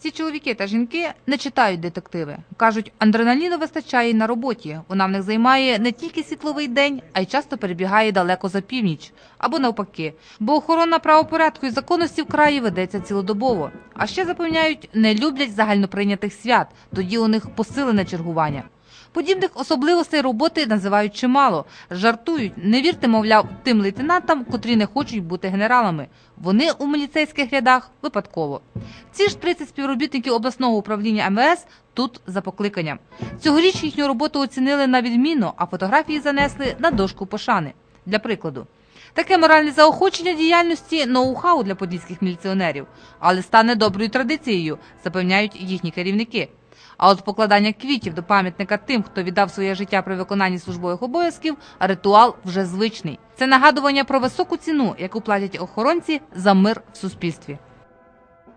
Ці чоловіки та жінки не читають детективи. Кажуть, адреналіну вистачає й на роботі. Вона в них займає не тільки світловий день, а й часто перебігає далеко за північ або навпаки. Бо охорона правопорядку і законності в краї ведеться цілодобово. А ще запевняють, не люблять загальноприйнятих свят. Тоді у них посилене чергування. Подібних особливостей роботи називають чимало. Жартують, не вірте, мовляв, тим лейтенантам, котрі не хочуть бути генералами. Вони у міліцейських рядах випадково. Ці ж 30 співробітників обласного управління МВС тут за покликанням. Цьогоріч їхню роботу оцінили на відмінно, а фотографії занесли на дошку пошани. Для прикладу. Таке моральне заохочення діяльності ноу-хау для подільських міліціонерів, але стане доброю традицією, запевняють їхні керівники. А от покладання квітів до пам'ятника тим, хто віддав своє життя при виконанні службових обов'язків, ритуал вже звичний. Це нагадування про високу ціну, яку платять охоронці за мир в суспільстві.